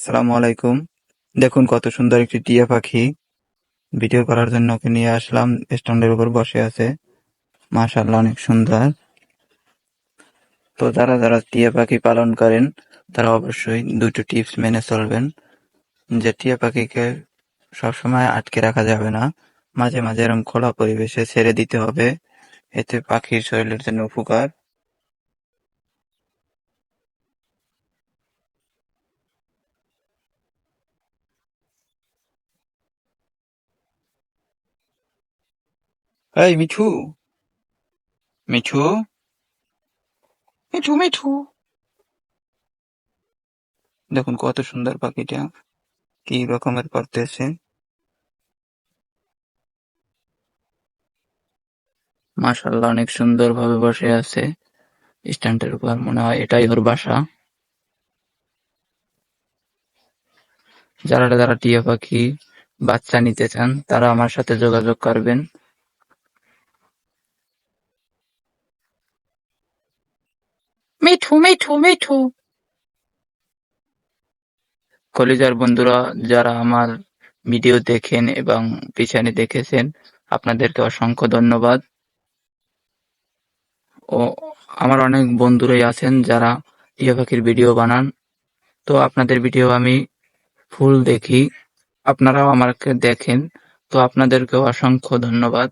আসসালামু আলাইকুম। দেখুন কত সুন্দর একটি টিয়া পাখি। ভিডিও করার জন্য ওকে নিয়ে আসলাম। স্ট্যান্ডের উপর বসে আছে। মাশাআল্লাহ, অনেক সুন্দর। তো যারা যারা টিয়া পাখি পালন করেন, তারা অবশ্যই দুটো টিপস মেনে চলবেন, যে টিয়া পাখিকে সবসময় আটকে রাখা যাবে না। মাঝে মাঝে এরকম খোলা পরিবেশে ছেড়ে দিতে হবে। এতে পাখির শরীরের জন্য উপকার। এই মিঠু মিঠু মিঠু মিঠু দেখুন কত সুন্দর পাখিটা। কি রকমের করতেছে মাশাআল্লাহ অনেক সুন্দর ভাবে বসে আছে। স্ট্যান্ডের উপর মনে হয় এটাই ওর বাসা। যারা যারা টিয়া পাখি বাচ্চা নিতে চান তারা আমার সাথে যোগাযোগ করবেন। মিঠু মিঠু মিঠু কলিজার বন্ধুরা, যারা আমার ভিডিও দেখেন এবং পিছনে দেখেছেন, আপনাদেরকে অসংখ্য ধন্যবাদ। ও, আমার অনেক বন্ধুরাই আছেন যারা টিয়া পাখির ভিডিও বানান। তো আপনাদের ভিডিও আমি ফুল দেখি। আপনারাও আমাকে দেখেন। তো আপনাদেরকেও অসংখ্য ধন্যবাদ।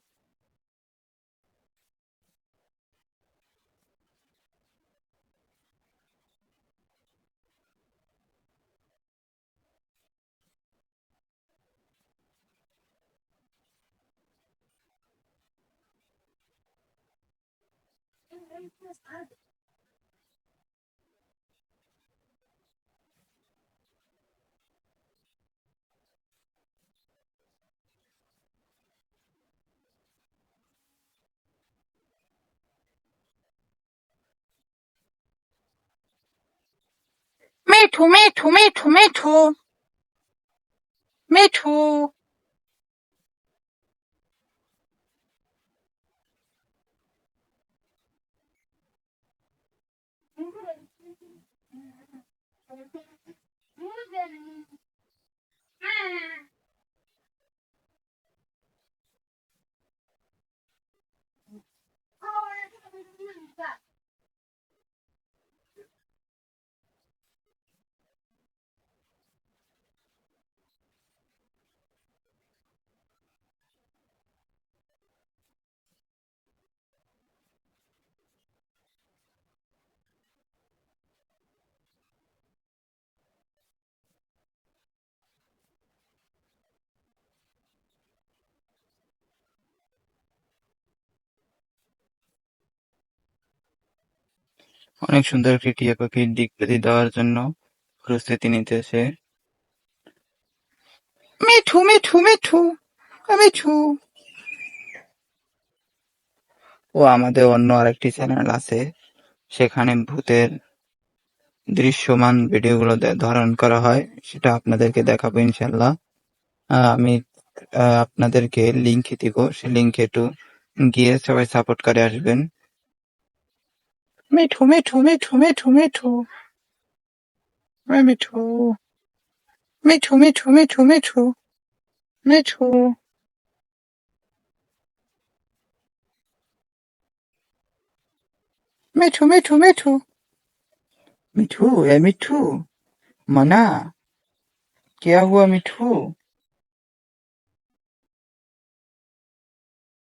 没图，没图，没图，没图没图 Oh, I'm going to. অনেক সুন্দর একটি টিয়া পাখির দিকপ্রতি দেওয়ার জন্য প্রস্তুতি নিতেছে। মিঠু মিঠু মিঠু মিঠু। ও আমাদের অন্য আরেকটি চ্যানেল আছে, সেখানে ভূতের দৃশ্যমান ভিডিওগুলো ধারণ করা হয়, সেটা আপনাদেরকে দেখাবো ইনশাল্লাহ আমি আপনাদেরকে লিঙ্ক দিব, সে লিঙ্কে একটু গিয়ে সবাই সাপোর্ট করে আসবেন। Me too, me too, me too, me too, me too. Me too. Me too, me too, me too, me too. Me too. É me too. Mana. Que é a rua me?